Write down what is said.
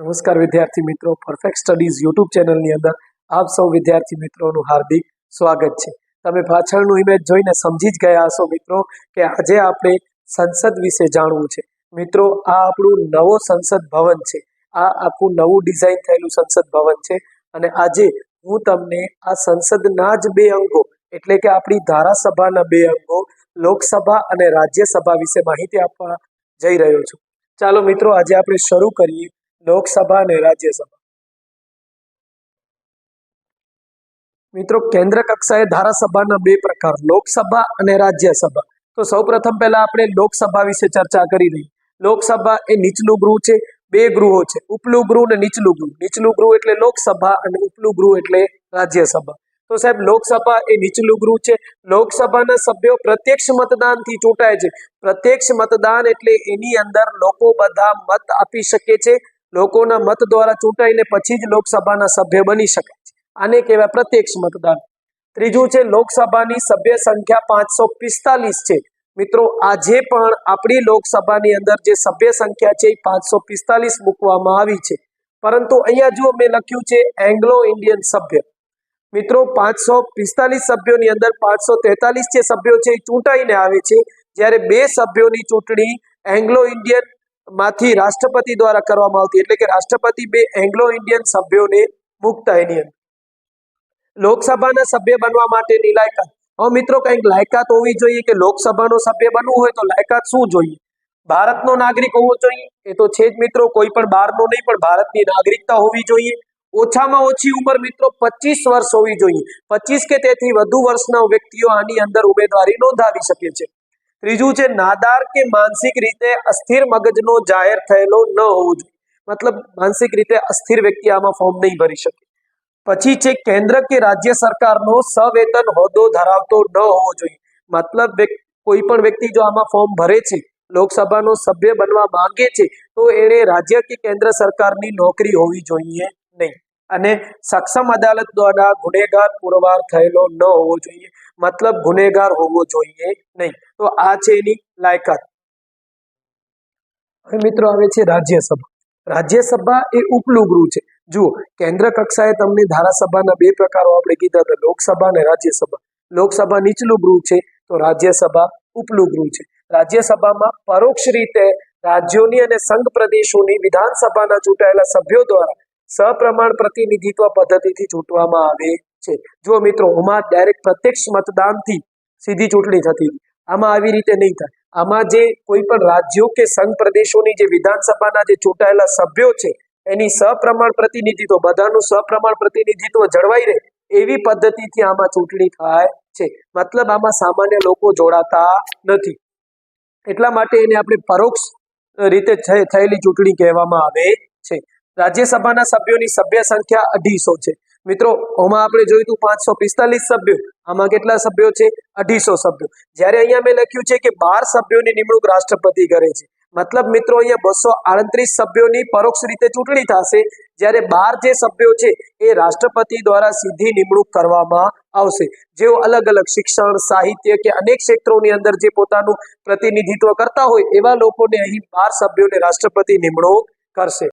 નમસ્કાર વિદ્યાર્થી મિત્રો. પરફેક્ટ સ્ટડીઝ યુટ્યુબ ચેનલની અંદર આપ સૌ વિદ્યાર્થી મિત્રોનું હાર્દિક સ્વાગત છે. તમે પાછળનું ઇમેજ જોઈને સમજી જ ગયા હશો મિત્રો કે આજે આપણે સંસદ વિશે જાણવું છે. મિત્રો, આ આપણું નવો સંસદ ભવન છે. આ આખું નવું ડિઝાઇન થયેલું સંસદ ભવન છે અને આજે હું તમને આ સંસદના જ બે અંગો, એટલે કે આપણી ધારાસભાના બે અંગો, લોકસભા અને રાજ્યસભા વિશે માહિતી આપવા જઈ રહ્યો છું. ચાલો મિત્રો, આજે આપણે શરૂ કરીએ. લોકસભા અને રાજ્યસભા. મિત્રો, કેન્દ્ર કક્ષાએ ધારાસભાના બે પ્રકાર, લોકસભા અને રાજ્યસભા. તો સૌપ્રથમ પહેલા આપણે લોકસભા વિશે ચર્ચા કરી લઈએ. લોકસભા એ નીચલું ગૃહ છે, બે ગૃહો છે. ઉપલું ગૃહ અને નીચલું ગૃહ. નીચલું ગૃહ એટલે લોકસભા અને ઉપલું ગૃહ એટલે રાજ્યસભા. તો સાહેબ, લોકસભા એ નીચલું ગૃહ છે. લોકસભાના સભ્યો પ્રત્યક્ષ મતદાનથી ચૂંટાય છે. પ્રત્યક્ષ મતદાન એટલે એની અંદર લોકો બધા મત આપી શકે છે લોકોના મત દ્વારા ચૂંટાઈને પછી જ લોકસભાના સભ્ય બની શકે છે. આને કહેવાય પ્રત્યક્ષ મતદાન. ત્રીજું છે, લોકસભાની સભ્ય સંખ્યા પાંચસો પિસ્તાલીસ છે. મિત્રો, આજે પણ આપણી લોકસભાની અંદર જે સભ્ય સંખ્યા છે, એ પાંચસો પિસ્તાલીસ મૂકવામાં આવી છે. પરંતુ અહીંયા જુઓ, મેં લખ્યું છે, એંગ્લો ઇન્ડિયન સભ્ય. મિત્રો, પાંચસો પિસ્તાલીસ સભ્યોની અંદર પાંચસો તેતાલીસ જે સભ્યો છે, એ ચૂંટાઈને આવે છે. જ્યારે બે સભ્યોની ચૂંટણી એંગ્લો ઇન્ડિયન માંથી રાષ્ટ્રપતિ દ્વારા કરવામાં આવતી, એટલે કે રાષ્ટ્રપતિ બે એંગ્લો ઇન્ડિયન સભ્યોને મુકતા એની અંદર. લોકસભાના સભ્ય બનવા માટેની લાયકાત. હવે મિત્રો કંઈક લાયકાત હોવી જોઈએ કે લોકસભાનો સભ્ય બનવું હોય તો લાયકાત શું જોઈએ? ભારતનો નાગરિક હોવો જોઈએ? એ તો છે જ મિત્રો, કોઈ પણ બહારનો નહીં, પણ ભારતની નાગરિકતા હોવી જોઈએ. ઓછામાં ઓછી ઉંમર મિત્રો પચીસ વર્ષ હોવી જોઈએ. પચીસ કે તેથી વધુ વર્ષના વ્યક્તિઓ આની અંદર ઉમેદવારી નોંધાવી શકે છે. ત્રીજું છે, નાદાર કે માનસિક રીતે અસ્થિર મગજનો જાહેર થયેલો ન હોવો જોઈએ. મતલબ, માનસિક રીતે અસ્થિર વ્યક્તિ આમાં ફોર્મ નહીં ભરી શકે. પછી છે, કેન્દ્ર કે રાજ્ય સરકારનો સવેતન હોદ્દો ધરાવતો ન હોવો જોઈએ. મતલબ કોઈ પણ વ્યક્તિ જો આમાં ફોર્મ ભરે છે, લોકસભાનો સભ્ય બનવા માંગે છે, તો એણે રાજ્ય કે કેન્દ્ર સરકારની નોકરી હોવી જોઈએ નહીં. અને સક્ષમ અદાલત દ્વારા ગુનેગાર પુરવાર થયેલો ન હોવો જોઈએ. મતલબ, ગુનેગાર હોવો જોઈએ નહીં. તો આ છે એની લાયકાત. મિત્રો આવે છે રાજ્યસભા. રાજ્યસભા એ ઉપલું ગૃહ છે. જુઓ, કેન્દ્ર કક્ષાએ તમને ધારાસભાના બે પ્રકારો આપણે કીધા હતા, લોકસભા અને રાજ્યસભા. લોકસભા નીચલું ગૃહ છે, તો રાજ્યસભા ઉપલું ગૃહ છે. રાજ્યસભામાં પરોક્ષ રીતે રાજ્યોની અને સંઘ પ્રદેશોની વિધાનસભાના ચૂંટાયેલા સભ્યો દ્વારા સપ્રમાણ પ્રતિનિધિત્વ પદ્ધતિથી ચૂંટવામાં આવે છે. જુઓ મિત્રો આમાં ડાયરેક્ટ પ્રત્યક્ષ મતદાનથી સીધી ચૂંટણી થતી. હતી આમાં આવી રીતે નહીં થાય. આમાં જે કોઈ પણ રાજ્યો કે સંઘ પ્રદેશોની જે વિધાનસભાના જે ચૂંટાયેલા સભ્યો છે, એની સપ્રમાણ પ્રતિનિધિત્વ, બધાનું સપ્રમાણ પ્રતિનિધિત્વ જળવાઈ રહે એવી પદ્ધતિથી આમાં ચૂંટણી થાય છે. મતલબ આમાં સામાન્ય લોકો જોડાતા નથી. એટલા માટે એને આપણે પરોક્ષ રીતે થયે- થયેલી ચૂંટણી કહેવામાં આવે છે. રાજ્યસભાના સભ્યોની સભ્ય સંખ્યા અઢીસો છે. મિત્રો આમાં આપણે જોયું હતું પાંચસો પિસ્તાલીસ સભ્યો. આમાં કેટલા સભ્યો છે? અઢીસો સભ્યો. જ્યારે અહીંયા મેં લખ્યું છે કે બાર સભ્યોની નિમણૂક રાષ્ટ્રપતિ કરે છે. મતલબ મિત્રો, અહીંયા બસો આડત્રીસ સભ્યોની પરોક્ષ રીતે ચૂંટણી થશે. જ્યારે બાર જે સભ્યો છે, એ રાષ્ટ્રપતિ દ્વારા સીધી નિમણૂક કરવામાં આવશે. જેઓ અલગ અલગ શિક્ષણ, સાહિત્ય કે અનેક ક્ષેત્રોની અંદર જે પોતાનું પ્રતિનિધિત્વ કરતા હોય, એવા લોકોને અહીં બાર સભ્યોને રાષ્ટ્રપતિ નિમણૂક કરશે.